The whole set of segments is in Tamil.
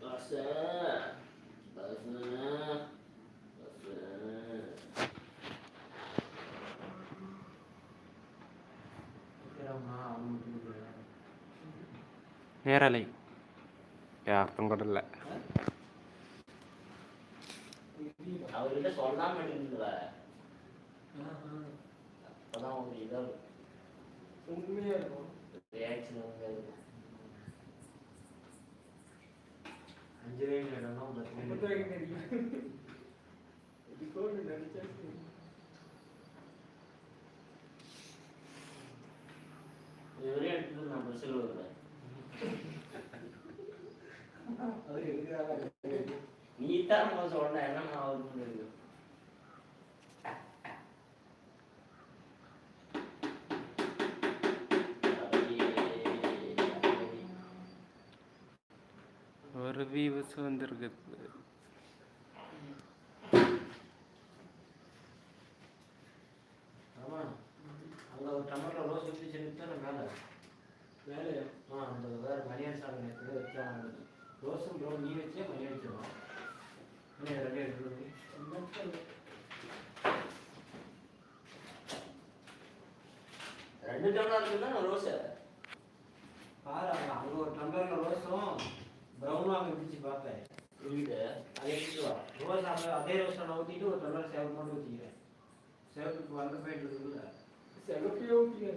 பஸ் பஸ் நேரலை அர்த்தம் கூட இல்லை அவர்கிட்ட சொல்லாம அப்பதான் ஒரு இதாக உண்மையா இருக்கும். ரியாக்ஷன் வந்து அஞ்சு ரூபாய்க்கு இடம்னா பத்து தெரியும் இது நினைச்சா சரி. இவரே எடுத்துட்டு நான் பஸ்ஸில் வருவேன் அவர் எடுக்கிறாரா நீ தான் நம்ம சொன்ன என்ன ஆகுதுன்னு இருக்கு ஒரு வியூஸ் வந்திருக்குது ஆமா. ஒரு டமாட்டோ ரோஸ் ஊற்றி செஞ்சுட்டு மேலே. ஆ அந்த வேற மணியான் சாமி வச்சாங்க. ரோஸும் ப்ரோ நீ வச்சே மணி ரெண்டு டம்ளர் இருக்குன்னா ரோஸ் பாரு அங்க அங்க ஒரு டம்ளர்ல ரோஸும் ப்ரௌனும் அங்கே பிடிச்சி பார்த்தேன் வீடு அதை எடுத்துட்டு வா ரோஸ் அங்கே அதே ரோஸ் நான் ஊற்றிட்டு ஒரு டம்ளர் சேவல் மட்டும் ஊற்றிக்கிறேன் சேவலுக்கு வந்த போயிட்டு இருக்குல்ல சிவப்பையே ஊற்றிங்க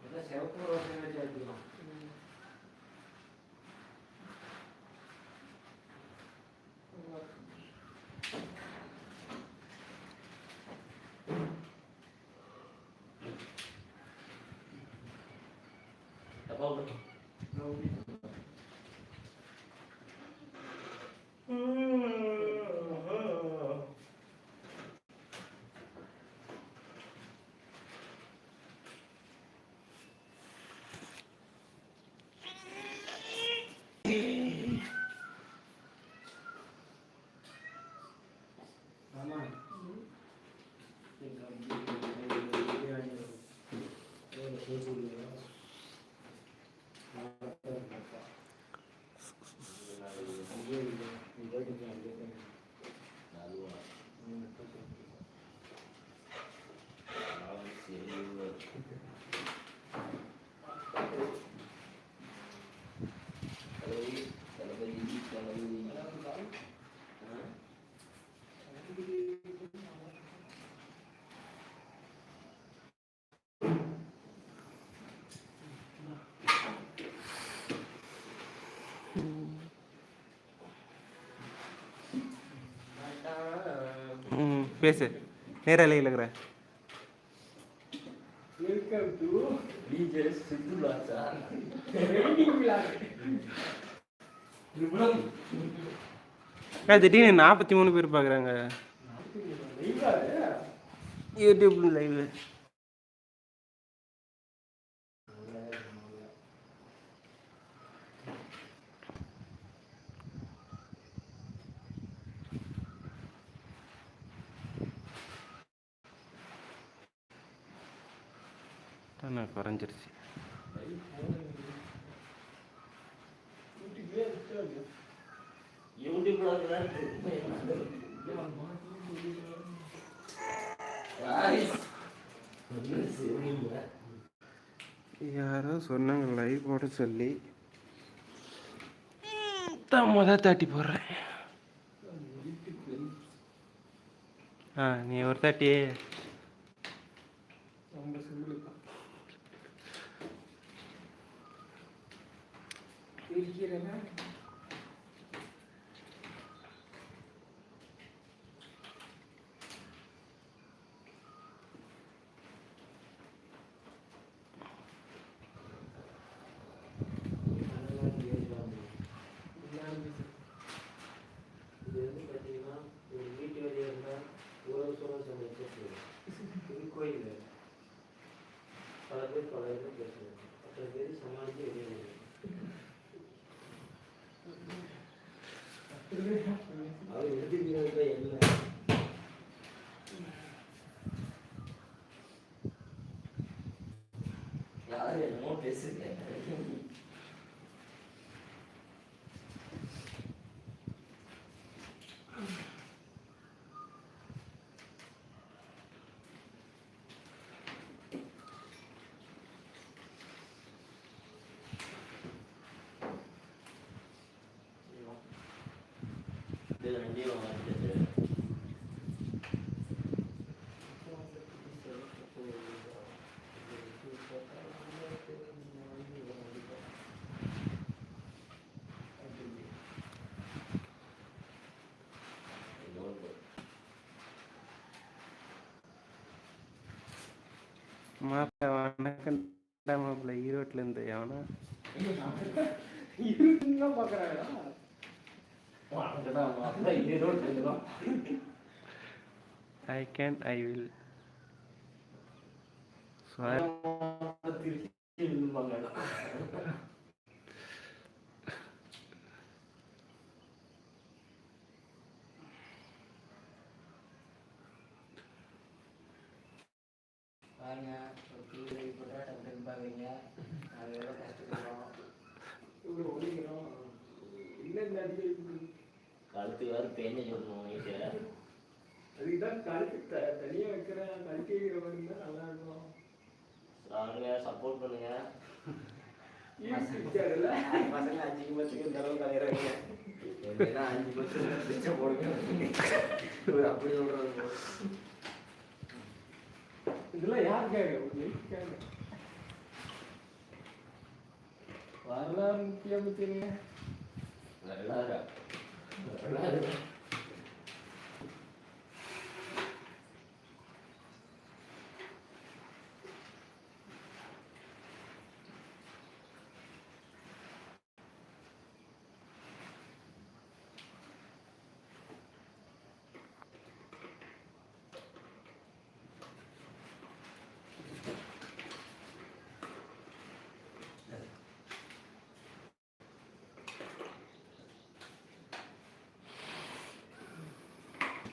அதான் சிவப்பு ரோஸ் வச்சு எடுத்துக்கலாம் Thank you. பேசு. நேரலையில் இருக்கிற. வெல்கம் டு திடீர்னு நாற்பத்தி மூணு பேர் பார்க்குறாங்க யூடியூப் லைவ் அண்ணா குறைஞ்சிருச்சு? யாரோ சொன்னாங்க லைவ் போட சொல்லி. தான் முத தாட்டி போடுறேன். ஆ நீ ஒரு தாட்டி. bilgiyle ben அவர் எழுதிக்கிறதுக்கு என்ன? யார் என்னமோ பேசுகிறேன் இது ரெண்டையும் இன்னொன்று மாப்பிள்ள வணக்கம். மாப்பிள்ள ஈரோட்டில் இருந்து எவனா? பாக்குறாங்களா ஐ கேன் ஐ வில் பாருங்க ஒரு கீழே போட்டா டக்கு பாக்குறீங்க நாங்கள் எவ்வளோ கஷ்டப்படுறோம். இவ்வளவு ஒழிக்கிறோம் இல்ல இந்த அடிக்கடி கழுத்து வேறு பேஞ்சு சொல்லணும் அதுக்குதான் கழுத்து த- தனியா வைக்கிறேன் கழுத்து வைக்கிற மாதிரி இருந்தா நல்லா இருக்கும். பாருங்க சப்போர்ட் பண்ணுங்க. பசங்க அஞ்சு பத்துக்கு தடவை கலையிறாங்க. என்ன அஞ்சு பத்து பிச்சை போடுங்க? அப்படி சொல்றாங்க இதெல்லாம் யாருக்காக லைஃப்காக வரலாறு முக்கியம் தெரியுங்க வரலாறு? வரலாறு ம்,